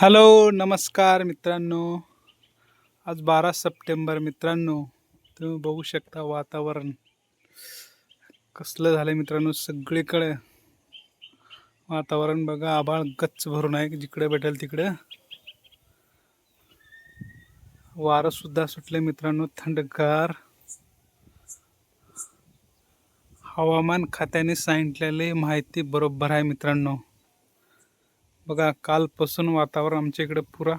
Hello नमस्कार मित्रांनो. आज बारा सप्टेंबर मित्रांनो. तुम्ही बघू शकता वातावरण. कसलं झालं मित्रांनो सगळीकडे. वातावरण बघा आभाळ गच्च भरून आहे जिकडे भेटेल तिकडे. वारं सुद्धा सुटले मित्रांनो थंडगार. हवामान खात्याने सांगितलेली माहिती बरोबर आहे मित्रांनो. बघा कालपासून वातावरण आमच्या इकडे पुरा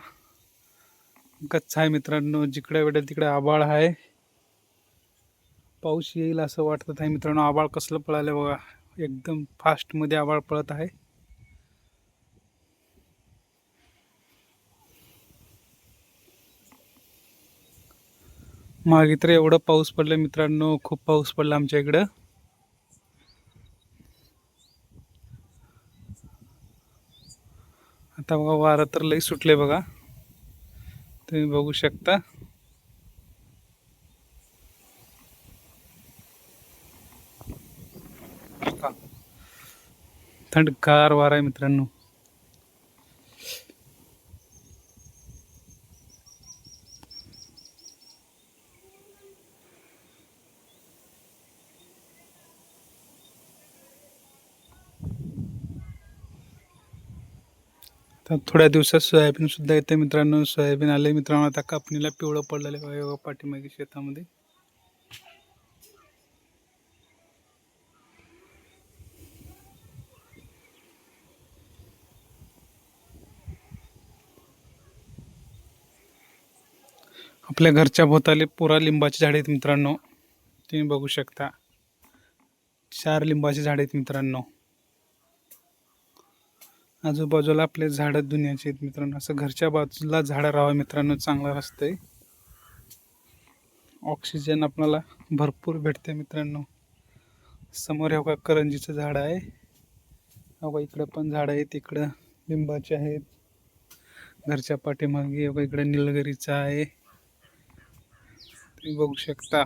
गच्च आहे मित्रांनो. जिकडे वेळेल तिकडे आबाळ आहे. पाऊस येईल असं वाटत आहे मित्रांनो. आबाळ कसलं पळालं बघा. एकदम फास्टमध्ये आबाळ पळत आहे. मागे तर एवढं पाऊस पडलं मित्रांनो. खूप पाऊस पडला आमच्या इकडं. आता बघा वारं तर लई सुटले बघा. तुम्ही बघू शकता. थंडगार वारा आहे मित्रांनो. तर थोड्या दिवसात सोयाबीन सुद्धा येते मित्रांनो. सोयाबीन आले मित्रांनो. आता कापणीला पिवळं पडलेलं आहे पाठीमागे शेतामध्ये. आपल्या घरच्या भोवताली पुरा लिंबाची झाडे आहेत मित्रांनो. तुम्ही बघू शकता. चार लिंबाची झाडे आहेत मित्रांनो. आजूबाजूला आपले झाडं दुनियाचे आहेत मित्रांनो. असं घरच्या बाजूला झाडं राहावं मित्रांनो चांगलं असतंय ऑक्सिजन आपल्याला भरपूर भेटते मित्रांनो. समोर हे बघा करंजीचं झाड आहे. हे इकडं पण झाडं आहेत इकडं लिंबाचे आहेत. घरच्या पाठीमागे हे इकडं निलगिरीचं आहे. तुम्ही बघू शकता.